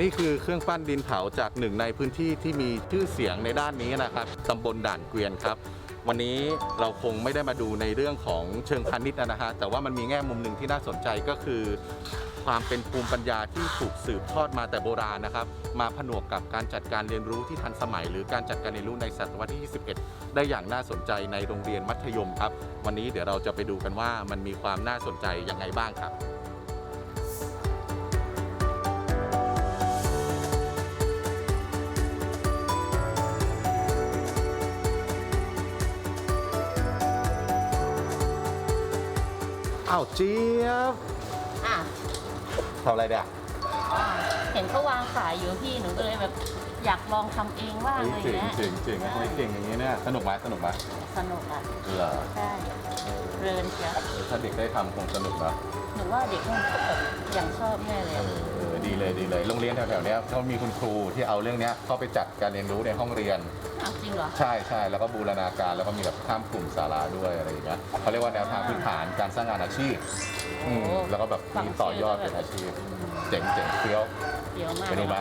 นี่คือเครื่องปั้นดินเผาจากหนึ่งในพื้นที่ที่มีชื่อเสียงในด้านนี้นะครับตำบลด่านเกวียนครับ วันนี้เราคงไม่ได้มาดูในเรื่องของเชิงพาณิชย์นะฮะแต่ว่ามันมีแง่มุมหนึ่งที่น่าสนใจก็คือ ความเป็นภูมิปัญญาที่ถูกสืบทอดมาแต่โบราณนะครับ มาผนวกกับการจัดการเรียนรู้ที่ทันสมัย หรือการจัดการเรียนรู้ในศตวรรษที่ 21 ได้อย่างน่าสนใจในโรงเรียนมัธยมครับ วันนี้เดี๋ยวเราจะไปดูกันว่ามันมีความน่าสนใจยังไงบ้างครับ อ้าวเจี๊ยบอะทำอะไรเดี๋ยเห็นเขาวางขายอยู่พี่หนูก็เลยแบบอยากลองทำเองบ้างอะไรเจ๋งเงี้ยเจ๋งเจ๋งใช่เฮ้ยเก่งอย่างนี้เนี่ยสนุกไหมสนุกไหมสนุกอะเหรอใช่เรินเชียวถ้าเด็กได้ทำคงสนุกนะหนูว่าเด็กมันแบบอย่างชอบแน่เลยเออะอเออ ดีเลยดีเลยโรงเรียนแถวๆเนี้ยเขามีคุณครูที่เอาเรื่องเนี้ยเข้าไปจัดการเรียนรู้ในห้องเรียน อ้าวจริงเหรอ ใช่ใช่แล้วก็บูรณาการแล้วก็มีแบบข้ามกลุ่มสาระด้วยอะไรอย่างเงี้ยเขาเรียกว่าแนวทางพื้นฐานการสร้างงานอาชีพอืมโอ้แล้วก็แบบมีต่อยอดเป็นอาชีพเจ๋งเจ๋งเฟี้ยวเดี๋ยวมากไปดูไหม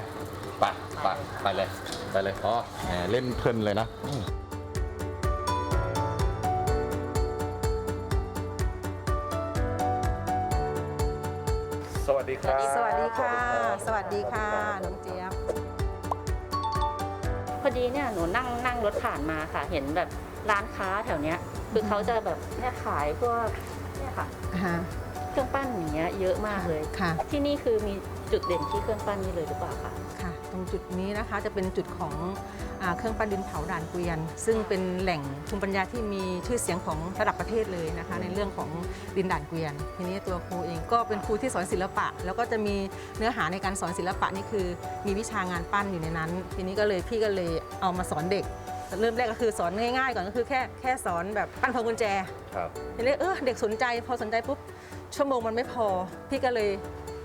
ไปไปไปเลยไปเลยอ๋อแหมเล่นเพลินเลยนะอืมสวัสดีครับ สวั สดีค่ะ สวัสดีค่ะ น้องเจี๊ยบ พอดีเนี่ยหนูนั่งนั่งรถผ่านมาค่ะ เห็นแบบร้านค้าแถวเนี้ย คือเขาจะแบบเนี่ยขายพวกเนี่ยค่ะฮะเครื่องปั้นอย่างเงี้ยเยอะมากเลย ค่ะ ที่นี่คือมีจุดเด่นที่เครื่องปั้นนี่เลยหรือเปล่าคะ ค่ะ ตรงจุดนี้นะคะจะเป็นจุดของอา เครื่องปั้นดินเผาด่านเกวียน ซึ่งเป็นแหล่งภูมิปัญญาที่มีชื่อเสียงของระดับประเทศเลยนะคะ ในเรื่องของดินด่านเกวียน ทีนี้ตัวครูเองก็เป็นครูที่สอนศิลปะ แล้วก็จะมีเนื้อหาในการสอนศิลปะนี่คือ มีวิชางานปั้นอยู่ในนั้น ทีนี้ก็เลยพี่ก็เลยเอามาสอนเด็กเริ่มแรกก็คือสอนง่ายๆก่อนก็คือแค่แค่สอนแบบปั้นพวงกุญแจครับทีนี้เออเด็กสนใจพอสนใจปุ๊บชั่วโมงมันไม่พอ พี่ก็เลย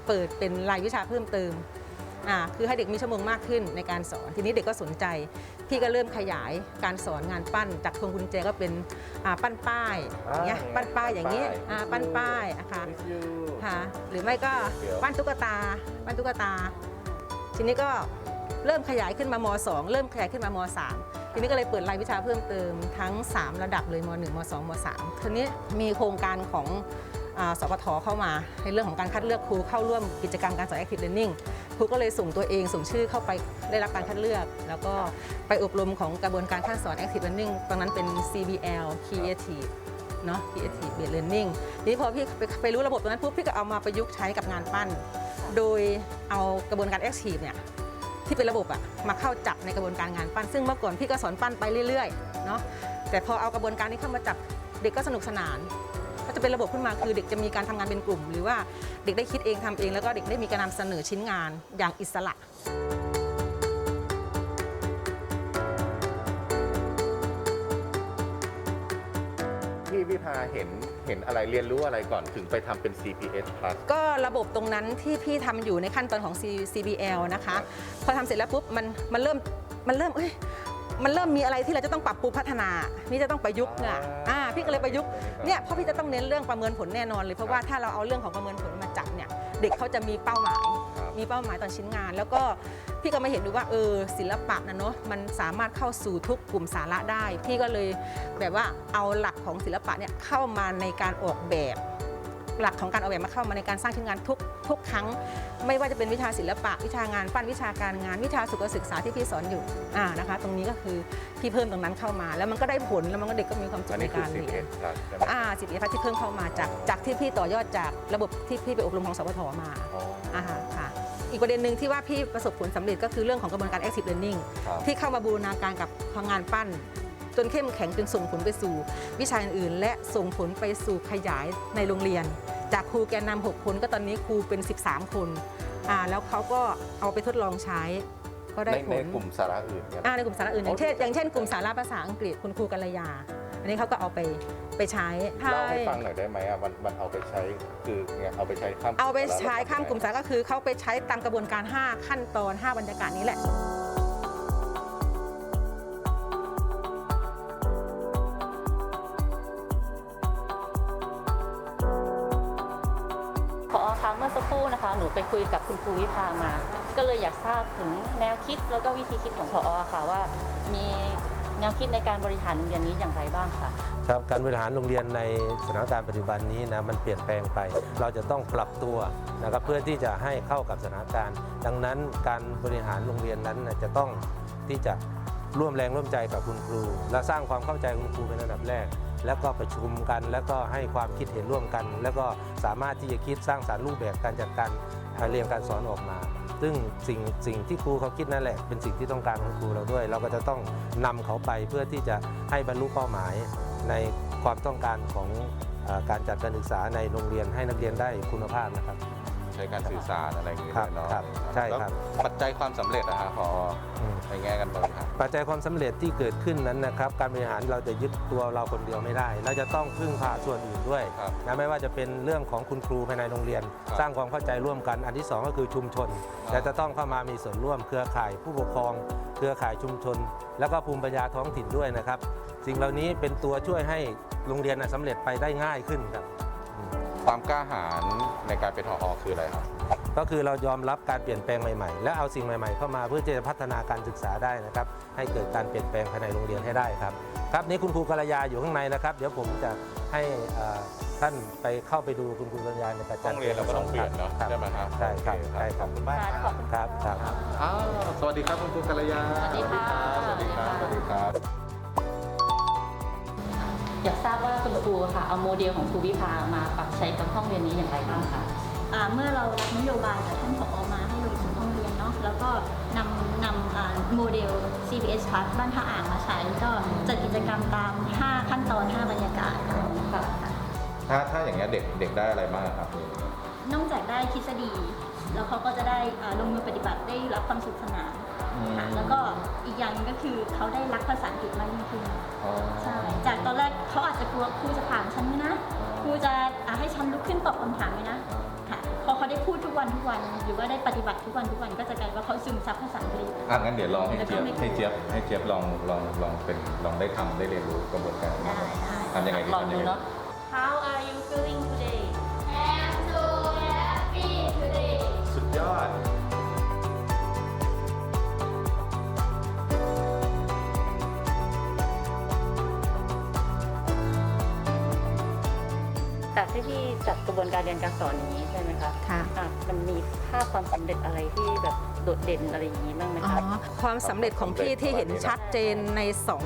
เปิดเป็นรายวิชาเพิ่มเติม อ่าคือให้เด็กมีชั่วโมงมากขึ้นในการสอน ทีนี้เด็กก็สนใจ พี่ก็เริ่มขยายการสอนงานปั้น จากพวงกุญแจก็เป็นอ่าปั้นป้ายอย่างเงี้ยปั้นป้ายอย่างเงี้ยอ่าปั้นป้ายอะค่ะค่ะหรือไม่ก็ปั้นตุ๊กตาปั้นตุ๊กตา ทีนี้ก็เริ่มขยายขึ้นมาม 2 เริ่มขยายขึ้นมาม 3 ทีนี้ก็เลยเปิดรายวิชาเพิ่มเติมทั้ง 3 ระดับเลยม 1 ม 2 ม 3 ทีนี้มีโครงการของอา สปทเข้ามา ในเรื่องของการคัดเลือกครูเข้าร่วมกิจกรรมการสอน Active Learning ครูก็เลยส่งตัวเองส่งชื่อเข้าไปได้รับการคัดเลือก แล้วก็ไปอบรมของกระบวนการขั้นสอน Active Learning ตอนนั้นเป็น CBL Creative เนาะ Creative Based Learning นี้พอพี่ไปไปรู้ระบบตรงนั้นปุ๊บพี่ก็เอามาประยุกต์ใช้กับงานปั้น โดยเอากระบวนการ Active เนี่ยที่เป็นระบบอะมาเข้าจับในกระบวนการงานปั้น ซึ่งเมื่อก่อนพี่ก็สอนปั้นไปเรื่อยๆเนาะแต่พอเอากระบวนการนี้เข้ามาจับเด็กก็สนุกสนาน ก็จะเป็นระบบขึ้นมาคือเด็กจะมีการทำงานเป็นกลุ่ม หรือว่าเด็กได้คิดเองทำเอง แล้วก็เด็กได้มีการนำเสนอชิ้นงานอย่างอิสระพี่วิภาเห็นเห็นอะไรเรียนรู้อะไรก่อนถึงไปทำเป็น CPS Plus ก็ระบบตรงนั้นที่พี่ทำอยู่ในขั้นตอนของ C- CBL นะคะ พอทำเสร็จแล้วปุ๊บมันมันเริ่มมันเริ่มเอ้ยมันเริ่มมีอะไรที่เราจะต้องปรับปรุงพัฒนา นี่จะต้องประยุกต์เนี่ยอ่าอ่า พี่ก็เลยประยุกต์เนี่ยเพราะพี่จะต้องเน้นเรื่องประเมินผลแน่นอนเลยเพราะว่าถ้าเราเอาเรื่องของประเมินผลมาจับเนี่ยเด็กเขาจะมีเป้าหมายครับมีเป้าหมายตอนชิ้นงาน แล้วก็พี่ก็มาเห็นดูว่าเออศิลปะนะเนาะมันสามารถเข้าสู่ทุกกลุ่มสาระได้ พี่ก็เลยแบบว่าเอาหลักของศิลปะเนี่ยเข้ามาในการออกแบบ หลักของการออกแบบมาเข้ามาในการสร้างชิ้นงานทุก ทุกครั้ง ไม่ว่าจะเป็นวิชาศิลปะ วิชางานปั้นวิชาการงาน วิชาสุขศึกษาที่พี่สอนอยู่อ่านะคะ ตรงนี้ก็คือพี่เพิ่มตรงนั้นเข้ามา แล้วมันก็ได้ผลแล้วมันก็เด็กก็มีความสุอัขนในนี้คือการเรียน CPS Plus ใช่ไหมอ่าสิบเอพัที่เพิ่มเข้ามาจากจากที่พี่ต่อยอดจากระบบที่พี่ไปอบรมของสวทมาอ๋ออ่าฮะค่ะอีกประเด็นหนึ่งที่ว่าพี่ประสบผลสำเร็จก็คือเรื่องของกระบวนการ active learning ครับที่เข้ามาบูรณาการกับพลังงานปั้น จนเข้มแข็งจนส่งผลไปสู่ วิชาอื่นๆและส่งผลไปสู่ขยายในโรงเรียน จากครูแกนนำ6คนก็ตอนนี้ครูเป็น 13 คนอ่าแล้วเขาก็เอาไปทดลองใช้ ก็ได้ในผในลกลุ่มสาระอื่นเนี่ยอ่าในกลุ่มสาระอื่นอย่างเช่นอย่างเช่นกลุ่มสาระภาษาอังกฤษคุณครูกัลยา อันนี้เขาก็เอาไปไปใช้เล่าให้ฟังหน่อยได้ไหมอะมันมันเอาไปใช้คือเนี่ยเอาไปใช้ข้ามเอาไปใช้ข้ามกลุ่มสาระก็คือเขาไปใช้ตามกระบวนการ 5 ขั้นตอน 5 บรรยากาศนี้แหละ มื่อสักครู่นะคะ หนูไปคุยกับคุณครูวิภามา ก็เลยอยากทราบถึงแนวคิดแล้วก็วิธีคิดของพอค่ะว่า มีแนวคิดในการบริหารโรงเรียนนี้อย่างไรบ้างค่ะ ครับการบริหารโรงเรียนในสถานการณ์ปัจจุบันนี้นะมันเปลี่ยนแปลงไป เราจะต้องปรับตัวนะครับเพื่อที่จะให้เข้ากับสถานการณ์ ดังนั้นการบริหารโรงเรียนนั้นนะจะต้องที่จะร่วมแรงร่วมใจกับคุณครู และสร้างความเข้าใจคุณครูเป็นอันดับแรก แล้วก็ประชุมกัน แล้วก็ให้ความคิดเห็นร่วมกัน แล้วก็สามารถที่จะคิดสร้างสารรค์รูปแบบการจัดการเรียนการสอนออกมา ซึ่งสิ่งสิ่งที่ครูเขาคิดนั่นแหละ เป็นสิ่งที่ต้องการของครูเราด้วย เราก็จะต้องนำเขาไปเพื่อที่จะให้บรรลุเป้าหมายในความต้องการของการจัดการศึกษาในโรงเรียนให้นักเรียนได้คุณภาพนะครับ ใช้การสื่อสารอะไรอย่างเงี้ยครับเนาะครับใช่ครับแล้วปัจจัยความสำเร็จอะฮะพออืม ในแง่กันบริหารปัจจัยความสำเร็จที่เกิดขึ้นนั้นนะครับ การบริหารเราจะยึดตัวเราคนเดียวไม่ได้ เราจะต้องพึ่งพาส่วนอื่นด้วยครับนะไม่ว่าจะเป็นเรื่องของคุณครูภายในโรงเรียน ครับสร้างความเข้าใจร่วมกัน อันที่สองก็คือชุมชนครับ และจะต้องเข้ามามีส่วนร่วมเครือข่ายผู้ปกครอง เครือข่ายชุมชน แล้วก็ภูมิปัญญาท้องถิ่นด้วยนะครับ สิ่งเหล่านี้เป็นตัวช่วยให้โรงเรียนน่ะสำเร็จไปได้ง่ายขึ้นครับ ความกล้าหาญในการเป็นทอคืออะไรครับ ก็คือเรายอมรับการเปลี่ยนแปลงใหม่ๆ และเอาสิ่งใหม่ๆ เข้ามาเพื่อที่จะพัฒนาการศึกษาได้นะครับ ให้เกิดการเปลี่ยนแปลงภายในโรงเรียนให้ได้ครับ ครับนี่คุณครูกัลยาอยู่ข้างในนะครับ เดี๋ยวผมจะให้เอ่อท่านไปเข้าไปดูคุณครูกัลยาในการจัห้ดองเรียนเราก็ต้องเปลี่ยนเนาะครับใช่ไหมครับใช่ครับโอเใช่ครับขอบคุณมากค่ะคขรัอบบคุณครับครับอ้าวสวัสดีครับคุณครูกัลยาสวัสดีค่ะสวัสดีครับสวัสดีครับ อยากทราบว่าคุณครูค่ะเอาโมเดลของครูวิภามาปรับใช้กับห้องเรียนนี้อย่างไรบ้างคะอ่าเมื่อเรารับนโยบายจากท่านผอมาให้ลงสู่ห้องเรียนเนาะแล้วก็นำนำอ่าโมเดล CPS Plus บ้านท่าอ่างมาใช้ก็จัดกิจกรรมตาม 5 ขั้นตอน 5 บรรยากาศค่ะค่ะถ้าถ้าอย่างเงี้ยเด็กเด็กได้อะไรบ้างครับ นอกจากได้ทฤษฎี แล้วเขาก็จะได้อ่าลงมือปฏิบัติได้รับความสุขสนาน ค่ะแล้วก็อีกอย่างหนึงก็คือเขาได้รักภาษาอังกฤษมากยิ่งขึ้น อ๋อ ใช่ จากตอนแรกเขาอาจจะกลัวครูจะถามฉันไหมนะ ครูจะอ่าให้ฉันลุกขึ้นตอบคำถามไหมนะ ค่ะ พอเขาได้พูดทุกวันทุกวัน หรือว่าได้ปฏิบัติทุกวันทุกวันก็จะกลายว่าเขาซึมซับภาษาอังกฤษ อะงั้นเดี๋ยวลองให้เจี๊ยบแต่ก็ไม่ให้เจี๊ยบให้เจี๊ยบลองลองลองเป็นลองได้ทำได้เรียนรู้กระบวนการได้ได้ ทำยังไงดีลองทำดูยังไงเนาะ How are you feeling today จัดกระบวนการเรียนการสอนอย่างนี้ใช่ไหมคะค่ะ อะมันมีภาพความสำเร็จอะไรที่แบบโดดเด่นอะไรอย่างนี้บ้างไหมอ๋อคะ ความสำเร็จของพี่ที่เห็นชัดเจนในสอง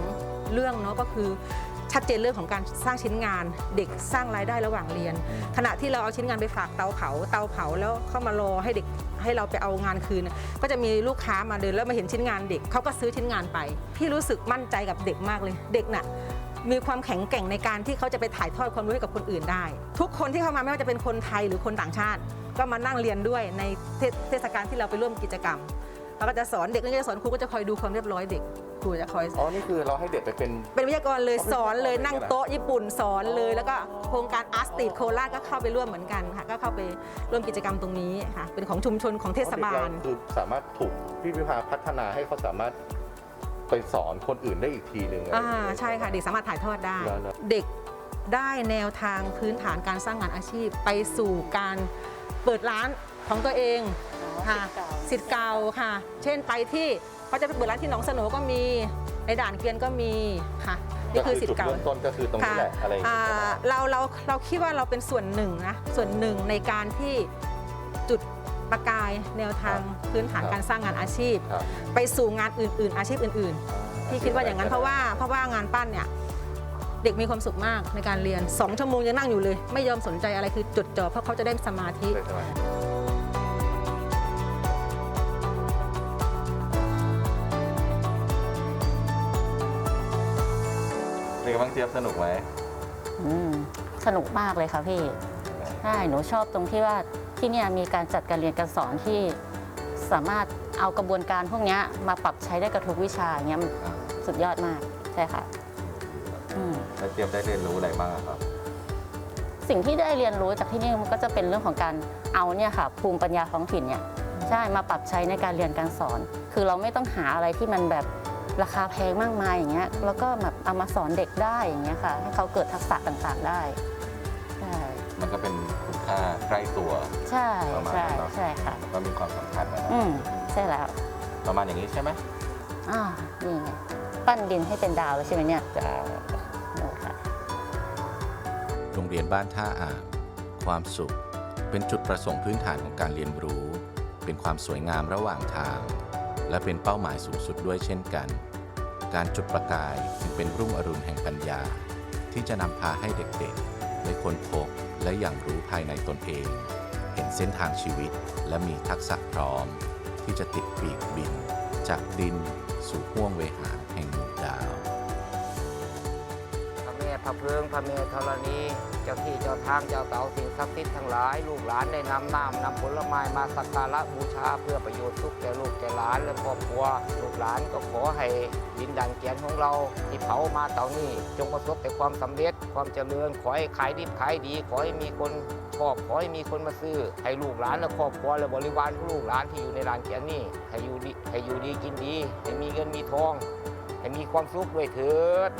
เรื่องเนาะก็คือชัดเจนเรื่องของการสร้างชิ้นงาน เด็กสร้างรายได้ระหว่างเรียน ขณะที่เราเอาชิ้นงานไปฝากเตาเผาเตาเผาแล้วเข้ามารอให้เด็กให้เราไปเอางานคืน ก็จะมีลูกค้ามาเดินแล้วมาเห็นชิ้นงานเด็กเขาก็ซื้อชิ้นงานไป พี่รู้สึกมั่นใจกับเด็กมากเลย เด็กน่ะ มีความแข็งแกร่งในการที่เขาจะไปถ่ายทอดความรู้ให้กับคนอื่นได้ ทุกคนที่เข้ามาไม่ว่าจะเป็นคนไทยหรือคนต่างชาติ ก็มานั่งเรียนด้วยในเทศเทศกาลที่เราไปร่วมกิจกรรมเราก็จะสอนเด็กก็จะสอนครูก็จะคอยดูความเรียบร้อยเด็กครูจะคอยอ๋อนี่คือเราให้เด็กไปเป็น เป็นวิทยากรเลยสอนเลยอ๋อเป็นวิทยากรนั่งโต๊ะญี่ปุ่นสอนเลยอ๋อแล้วก็โครงการอาร์ตสตรีทโคราชก็เข้าไปร่วมเหมือนกันค่ะ ก็เข้าไปร่วมกิจกรรมตรงนี้ค่ะเป็นของชุมชนของเทศบาลเด็กเรคือสามารถถูกพี่พิพาพัฒนาให้เขาสามารถ ไปสอนคนอื่นได้อีกทีหนึ่งอะไรออ่าย่างเงี้ยใช่ค่ะเด็กสามารถถ่ายทอดได้แล้วนะเด็กได้แนวทางพื้นฐานการสร้างงานอาชีพ ไปสู่การเปิดร้านของตัวเองค่ะสิทธิ์เก่าค่ะ เช่นไปที่เขาจะไปเปิดร้านที่หนองสโหนก็มีในด่านเกวียนก็มีค่ะนี่คือสิทธิ์เก่าจุดเริ่มต้นก็คือตรงนี้แหละอะไรอย่างเงี้ยอ่าเราเราเราคิดว่าเราเป็นส่วนหนึ่งนะส่วนหนึ่งในการที่จุด ประกายแนวทางพื้นฐานการสร้างงานอาชีพ ครับไปสู่งานอื่น ๆ อาชีพอื่นๆที่คิดว่าอย่างนั้นเพราะว่าเพราะว่างานปั้นเนี่ยเด็กมีความสุขมากในการเรียน2ชั่วโมงยังนั่งอยู่เลย ไม่ยอมสนใจอะไรคือจดจ่อเพราะเขาจะได้สมาธิเลยใช่ไหมเป็นไงบ้างเจี๊ยบสนุกไหมอืมสนุกมากเลยค่ะพี่ใช่หนูชอบตรงที่ว่า ที่เนี่ยมีการจัดการเรียนการสอนที่สามารถเอากระบวนการพวกเนี้ยมาปรับใช้ได้กับทุกวิชาอย่างเงี้ยมันสุดยอดมากใช่ค่ะอืมแล้วเจี๊ยบได้เรียนรู้อะไรบ้างอะครับ สิ่งที่ได้เรียนรู้จากที่นี่มันก็จะเป็นเรื่องของการเอาเนี่ยค่ะ ภูมิปัญญาท้องถิ่นเนี่ยใช่มาปรับใช้ในการเรียนการสอน คือเราไม่ต้องหาอะไรที่มันแบบราคาแพงมากมายอย่างเงี้ยแล้วก็แบบเอามาสอนเด็กได้อย่างเงี้ยค่ะ ให้เขาเกิดทักษะต่างๆได้ใช่ มันก็เป็นคุณค่าใกล้ตัว ใช่ประมาณใช่นั้นเนอะใช่ค่ะ ก็มีความสำคัญนะนะอืมใช่แล้วประมาณอย่างนี้ใช่ไหมอ่านี่ไงปั้นดินให้เป็นดาวแล้วใช่ไหมเนี่ยจะดูค่ะ โรงเรียนบ้านท่าอ่างความสุข เป็นจุดประสงค์พื้นฐานของการเรียนรู้ เป็นความสวยงามระหว่างทาง และเป็นเป้าหมายสูงสุดด้วยเช่นกัน การจุดประกายจึงเป็นรุ่งอรุณแห่งปัญญา ที่จะนำพาให้เด็กๆ ได้ค้นพบและอย่างรู้ภายในตนเอง เห็นเส้นทางชีวิตและมีทักษะพร้อม ที่จะติดปีกบิน จากดินสู่ห้วงเวหาแห่งหนึ่ง ระแม่พระเพิงพระแม่ธรณี เจ้าที่เจ้าทางเจ้าเต่าสิ่งศักดิ์สิทธิ์ทั้งหลาย ลูกหลานได้นำน้ำนำผลไม้มาสักการะบูชาเพื่อประโยชน์สุขแก่ลูกแก่หลานและครอบครัวลูกหลานก็ขอให้ดินดันเกียนของเรา ที่เผามาเต่านี้ จงประสบแต่ความสำเร็จความเจริญขอให้ขายดีขายดี ขอให้มีคนชอบขอให้มีคนมาซื้อ ให้ลูกหลานและครอบครัวและบริวารของลูกหลานที่อยู่ในร้านเกียนนี้ให้อยู่ดีให้อยู่ดีกินดีให้มีเงินมีทอง ให้มีความสุขด้วยเถิด